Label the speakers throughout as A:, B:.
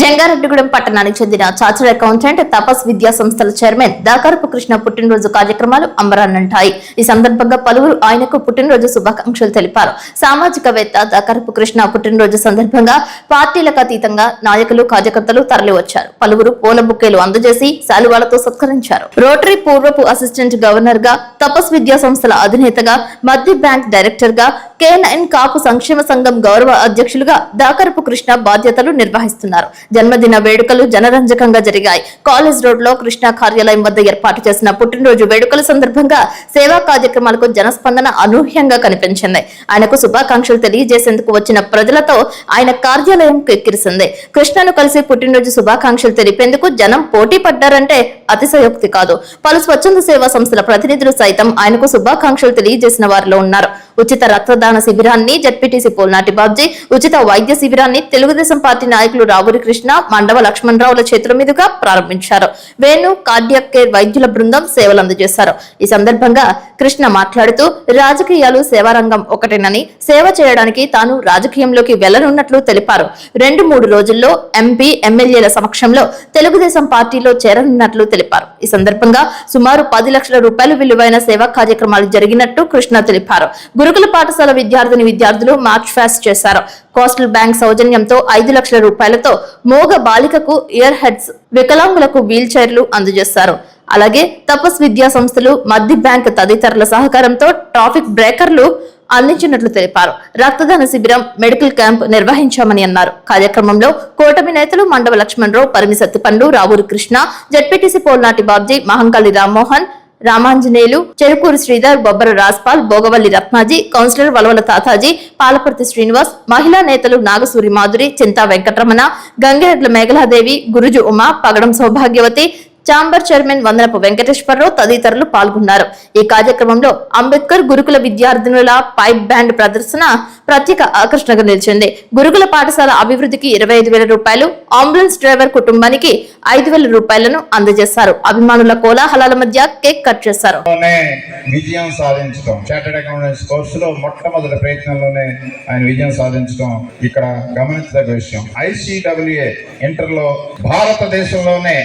A: జంగారెడ్డిగూడెం పట్టణానికి చెందిన chartered accountant తపస్ విద్యా సంస్థల చైర్మన్ దాకరపు కృష్ణ పుట్టినరోజు కార్యక్రమాలు అంబరాన్నంటాయి ఈ సందర్భంగా పలువురు ఆయనకు పుట్టినరోజు శుభాకాంక్షలు తెలిపారు. సామాజికవేత్త దాకరపు కృష్ణ పుట్టినరోజు సందర్భంగా పార్టీలకు అతీతంగా నాయకులు కార్యకర్తలు తరలివచ్చారు. పలువురు పూల బుక్కేలు అందజేసి శాలువాలతో సత్కరించారు. రోటరీ పూర్వపు అసిస్టెంట్ గవర్నర్గా తపస్ విద్యా సంస్థల అధినేతగా మధ్య బ్యాంక్ డైరెక్టర్గా కే నైన్ కాపు సంక్షేమ సంఘం గౌరవ అధ్యక్షులుగా దాకరపు కృష్ణ బాధ్యతలు నిర్వహిస్తున్నారు. జన్మదిన వేడుకలు జనరంజకంగా జరిగాయి. కాలేజ్ రోడ్లో కృష్ణ కార్యాలయం వద్ద ఏర్పాటు చేసిన పుట్టినరోజు వేడుకల సందర్భంగా సేవా కార్యక్రమాలకు జనస్పందన అనూహ్యంగా కనిపించింది. ఆయనకు శుభాకాంక్షలు తెలియజేసేందుకు వచ్చిన ప్రజలతో ఆయన కార్యాలయం కెక్కిరిసింది కృష్ణను కలిసి పుట్టినరోజు శుభాకాంక్షలు తెలిపేందుకు జనం పోటీ పడ్డారంటే అతిశయోక్తి కాదు. పలు స్వచ్ఛంద సేవా సంస్థల ప్రతినిధులు సైతం ఆయనకు శుభాకాంక్షలు తెలియజేసిన వారిలో ఉన్నారు. ఉచిత రక్తదాన శిబిరాన్ని జడ్పీటీసీ పోల్నాటి బాబ్జీ ఉచిత వైద్య శిబిరాన్ని తెలుగుదేశం పార్టీ నాయకులు రావురి కృష్ణ మండవ లక్ష్మణరావుల చేతుల మీదుగా ప్రారంభించారు. వేణు కార్డియాక్ కేర్ వైద్యుల బృందం సేవలు అందజేశారు. ఈ సందర్భంగా కృష్ణ మాట్లాడుతూ రాజకీయాలు సేవారంగం ఒకటేనని సేవ చేయడానికి తాను రాజకీయంలోకి వెళ్ళనున్నట్లు తెలిపారు. రెండు మూడు రోజుల్లో ఎంపీ ఎమ్మెల్యేల సమక్షంలో తెలుగుదేశం పార్టీలో చేరనున్నట్లు తెలిపారు. ఈ సందర్భంగా సుమారు పది లక్షల రూపాయలు విలువైన సేవా కార్యక్రమాలు జరిగినట్టు కృష్ణ తెలిపారు. గురుకుల పాఠశాల విద్యార్థిని విద్యార్థులు మార్చ్ ఫాస్ట్ చేశారు. కోస్టల్ బ్యాంక్ సౌజన్యంతో ఐదు లక్షల రూపాయలతో మోగ బాలికకు ఇయర్ హెడ్స్ వికలాంగులకు వీల్ చైర్లు అందజేశారు. అలాగే తపస్ విద్యా సంస్థలు మధ్య బ్యాంక్ తదితరుల సహకారంతో ట్రాఫిక్ బ్రేకర్లు అందించినట్లు తెలిపారు. రక్తదాన శిబిరం మెడికల్ క్యాంప్ నిర్వహించామని అన్నారు. కార్యక్రమంలో కూటమి నేతలు మండవ లక్ష్మణరావు పరిమి సత్తిపండు రావూరు కృష్ణ జడ్పీటీసీ పోల్నాటి బాబ్జీ మహంకాళి రామ్మోహన్ రామాంజనేయులు చెరుకూరు శ్రీధర్ బొబ్బర రాజ్పాల్ భోగవల్లి రత్నాజీ కౌన్సిలర్ వలవల తాతాజీ పాలపర్తి శ్రీనివాస్ మహిళా నేతలు నాగసూరి మాధురి చింతా వెంకటరమణ గంగెడ్ల మేఘలాదేవి గురుజు ఉమా పగడం సౌభాగ్యవతి చాంబర్ చైర్మన్ వందనపు వెంకటేశ్వరరావు తదితరులు పాల్గొన్నారు. ఈ కార్యక్రమంలో అంబేద్కర్ గురుకుల విద్యార్థినుల పైప్ బ్యాండ్ ప్రదర్శన ప్రత్యేక ఆకర్షణగా నిలిచింది. గురుకుల పాఠశాల అభివృద్ధికి ఇరవై ఐదు వేల రూపాయలు అంబులెన్స్ డ్రైవర్ కుటుంబానికి ఐదు వేల రూపాయలను అందజేశారు. అభిమానుల కోలాహలాల మధ్య కేక్ కట్ చేశారు.
B: విజయం సాధించడం చార్టెడ్ అకౌంటెంట్స్ కోర్సులో మొట్టమొదటి ప్రయత్నంలోనే ఆయన విజయం సాధించడం ఇక్కడ గమనించదగ్గ విషయం. ఐసీడబ్ల్యూఏ ఇంటర్లో భారతదేశంలోనే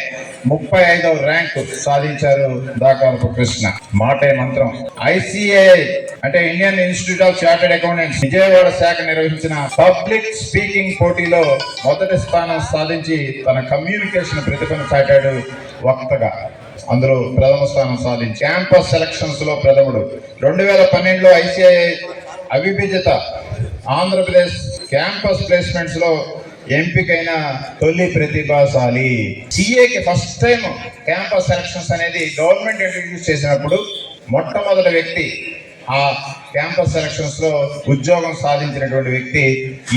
B: ముప్పై ఐదవ ర్యాంకు సాధించారు దాకాలపు కృష్ణ. మాటే మంత్రం. ఐసిఐ అంటే Indian institute of chartered accountants Vijayawada శాఖ నిర్వహించిన పబ్లిక్ స్పీకింగ్ పోటీలో మొదటి స్థానం సాధించి తన కమ్యూనికేషన్ ప్రతిభను చాటాడు వక్తగా. అందులో ప్రథమ స్థానం సాధించి క్యాంపస్ సెలక్షన్స్లో ప్రథముడు. రెండు వేల పన్నెండులో ఐసిఐ అవిభజిత ఆంధ్రప్రదేశ్ క్యాంపస్ ప్లేస్మెంట్స్లో ఎంపికైన తొలి ప్రతిభాశాలి. సిఏకి ఫస్ట్ టైం క్యాంపస్ సెలక్షన్స్ అనేది గవర్నమెంట్ ఇంట్రడ్యూస్ చేసినప్పుడు మొట్టమొదటి వ్యక్తి ఆ క్యాంపస్ సెలక్షన్స్లో ఉద్యోగం సాధించినటువంటి వ్యక్తి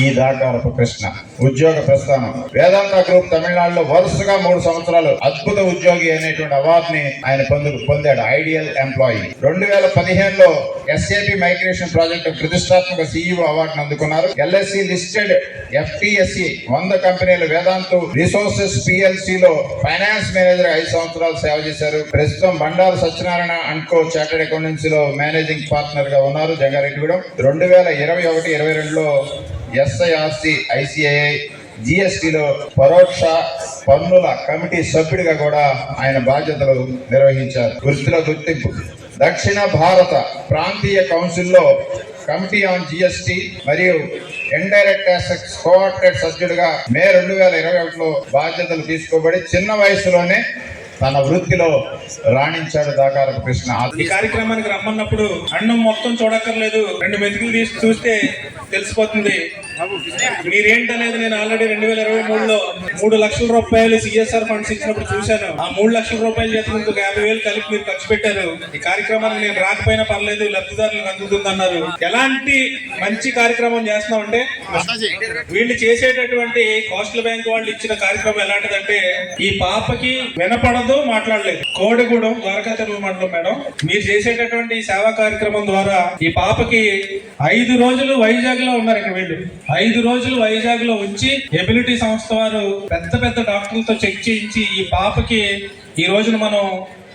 B: ఈ దాటారపు కృష్ణ. ఉద్యోగ ప్రస్థానం. వేదాంత గ్రూప్ తమిళనాడులో వరుసగా మూడు సంవత్సరాలు అద్భుత ఉద్యోగి అనేటువంటి అవార్డుని ఆయన పొందు పొందాడు. Ideal employee. రెండు వేల పదిహేనులో ఎస్ఏపి మైగ్రేషన్ ప్రాజెక్టు ప్రతిష్టాత్మక సిఇఓ అవార్డును అందుకున్నారు. ఎల్ఎస్సి లిస్టెడ్ ఎఫ్టిఎస్సి వంద కంపెనీలు వేదాంతు రిసోర్సెస్ పిఎల్సిలో ఫైనాన్స్ మేనేజర్ ఐదు సంవత్సరాలు సేవ చేశారు. ప్రస్తుతం Bandaru Satyanarayana and co chartered అకౌంటెన్సీలో managing పార్ట్నర్గా ఉన్నారు. జంగారెడ్డిగూడెం. రెండు వేల ఇరవై ఒకటి ఇరవై రెండులో ఎస్ఐఆర్సి ఐసిఐ జిఎస్టిలో పరోక్ష పన్నుల కమిటీ సభ్యుడిగా కూడా ఆయన బాధ్యతలు నిర్వహించారు. వృత్తిలో గుర్తింపు. దక్షిణ భారత ప్రాంతీయ కౌన్సిల్లో కమిటీ ఆన్ జిఎస్టి మరియు ఇండైరెక్ట్ అసెట్స్ కోఆర్డినేట్ సభ్యుడిగా మే రెండు వేల ఇరవై ఒకటిలో బాధ్యతలు తీసుకోబడి చిన్న వయసులోనే తన వృత్తిలో రాణించాడు దాకారపు కృష్ణ.
C: ఈ కార్యక్రమానికి రమ్మన్నప్పుడు అన్నం మొత్తం చూడక్కర్లేదు. రెండు మెతుకులు తీసి చూస్తే తెలిసిపోతుంది. మీరేంటనేది నేను ఆల్రెడీ రెండు వేల ఇరవై మూడులో మూడు లక్షల రూపాయలు సిఎస్ఆర్ ఫండ్స్ ఇచ్చినప్పుడు చూశాను. ఆ మూడు లక్షల రూపాయలు చేసిన ఇంకొక యాభై వేలు కలిపి మీరు ఖర్చు పెట్టారు. ఈ కార్యక్రమానికి నేను రాకపోయినా పర్లేదు లబ్ధిదారులకు అందుతుంది అన్నారు ఎలాంటి మంచి కార్యక్రమం చేస్తున్నామంటే వీళ్ళు చేసేటటువంటి కోస్టల్ బ్యాంక్ వాళ్ళు ఇచ్చిన కార్యక్రమం ఎలాంటిదంటే ఈ పాపకి వినపడదు మాట్లాడలేదు. కోడిగూడెం ద్వారకా తిరుమల మండలం మేడం. మీరు చేసేటటువంటి సేవా కార్యక్రమం ద్వారా ఈ పాపకి ఐదు రోజులు వైజాగ్లో ఉన్నారు ఇక్కడ వీళ్ళు. ఐదు రోజులు వైజాగ్లో ఉంచి ఎబిలిటీ సంస్థ వారు పెద్ద పెద్ద డాక్టర్లతో చెక్ చేయించి ఈ పాపకి ఈ రోజున మనం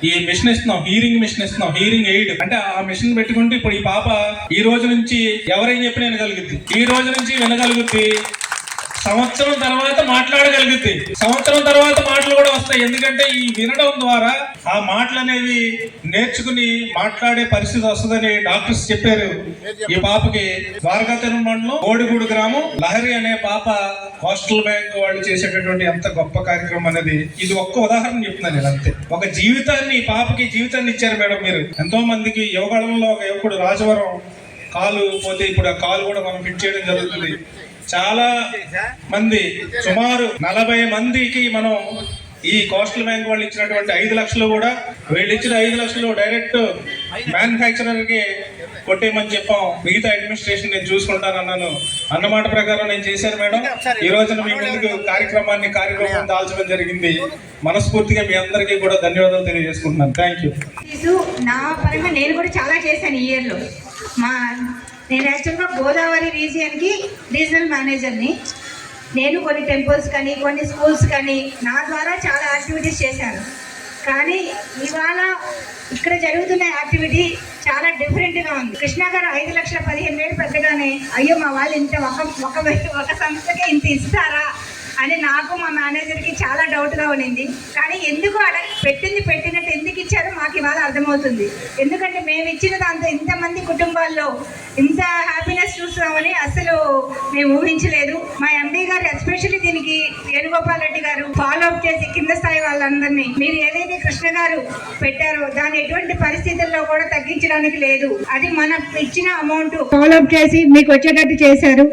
C: ఈ మిషన్ ఇస్తున్నాం హీరింగ్ మిషన్ ఇస్తున్నాం హీరింగ్ ఎయిడ్ అంటే ఆ మిషన్ పెట్టుకుంటే ఇప్పుడు ఈ పాప ఈ రోజు నుంచి ఎవరైనా చెప్పినా వినగలుగుద్ది. ఈ రోజు నుంచి వినగలుగుద్ది. సంవత్సరం తర్వాత మాట్లాడగలిగితే. సంవత్సరం తర్వాత మాటలు కూడా వస్తాయి. ఎందుకంటే ఈ వినడం ద్వారా ఆ మాటలు అనేవి నేర్చుకుని మాట్లాడే పరిస్థితి వస్తుందని డాక్టర్స్ చెప్పారు. ఈ పాపకి ద్వారకా మండలం కోడిగూడు గ్రామం లహరి అనే పాప హాస్టల్ బ్యాంక్ వాళ్ళు చేసేటటువంటి ఎంత గొప్ప కార్యక్రమం అనేది. ఇది ఒక్క ఉదాహరణ చెప్తున్నాను నేను అంతే. ఒక జీవితాన్ని పాపకి జీవితాన్ని ఇచ్చారు మేడం మీరు. ఎంతో మందికి యువగళంలో ఒక యువకుడు రాజవరం కాలు పోతే ఇప్పుడు ఆ కాలు కూడా మనం ఫిట్ చేయడం జరుగుతుంది. చాలా మంది సుమారు నలభై మందికి మనం ఈ కోస్టల్ బ్యాంక్ వాళ్ళు ఇచ్చినటువంటి ఐదు లక్షలు కూడా వీళ్ళు ఇచ్చిన ఐదు లక్షలు డైరెక్ట్ మ్యానుఫ్యాక్చరర్కి కొట్టేయమని చెప్పాం. మిగతా అడ్మినిస్ట్రేషన్ నేను చూసుకుంటాను అన్నాను అన్నమాట ప్రకారం నేను చేశాను మేడం. ఈ రోజున మీ ముందుకు కార్యక్రమాన్ని కార్యక్రమం దాల్చడం జరిగింది. మనస్ఫూర్తిగా మీ అందరికీ కూడా ధన్యవాదాలు తెలియజేసుకుంటున్నాను. థ్యాంక్ యూ
D: నా పరంగా నేను కూడా చాలా చేశాను ఈ ఇయర్లో. మా నేను యాక్చువల్గా గోదావరి రీజియన్కి రీజనల్ మేనేజర్ని. నేను కొన్ని టెంపుల్స్ కానీ కొన్ని స్కూల్స్ కానీ నా ద్వారా చాలా యాక్టివిటీస్ చేశాను. కానీ ఇవాళ ఇక్కడ జరుగుతున్న యాక్టివిటీ చాలా డిఫరెంట్గా ఉంది. కృష్ణ గారు ఐదు లక్షల పదిహేను వేలు పెట్టగానే అయ్యో మా వాళ్ళు ఇంత ఒక ఒక ఒక సంస్థకి ఇంత ఇస్తారా? అని నాకు మా మేనేజర్కి చాలా డౌట్గా ఉండింది. కానీ ఎందుకు అడ పెట్టింది పెట్టినట్టు ఎందుకు మాకు ఇవాళ అర్థమవుతుంది. ఎందుకంటే మేము ఇచ్చిన దాంతో ఇంతమంది కుటుంబాల్లో ఇంత హ్యాపీనెస్ చూస్తామని అసలు మేము ఊహించలేదు. మా ఎండీ గారు ఎస్పెషల్లీ దీనికి వేణుగోపాల్ రెడ్డి గారు ఫాలో అప్ చేసి కింద స్థాయి వాళ్ళందరినీ మీరు ఏదైతే కృష్ణ గారు పెట్టారో దాన్ని ఎటువంటి పరిస్థితుల్లో కూడా తగ్గించడానికి లేదు. అది మన ఇచ్చిన అమౌంట్ ఫాలో అప్ చేసి మీకు వచ్చేటట్టు చేశారు.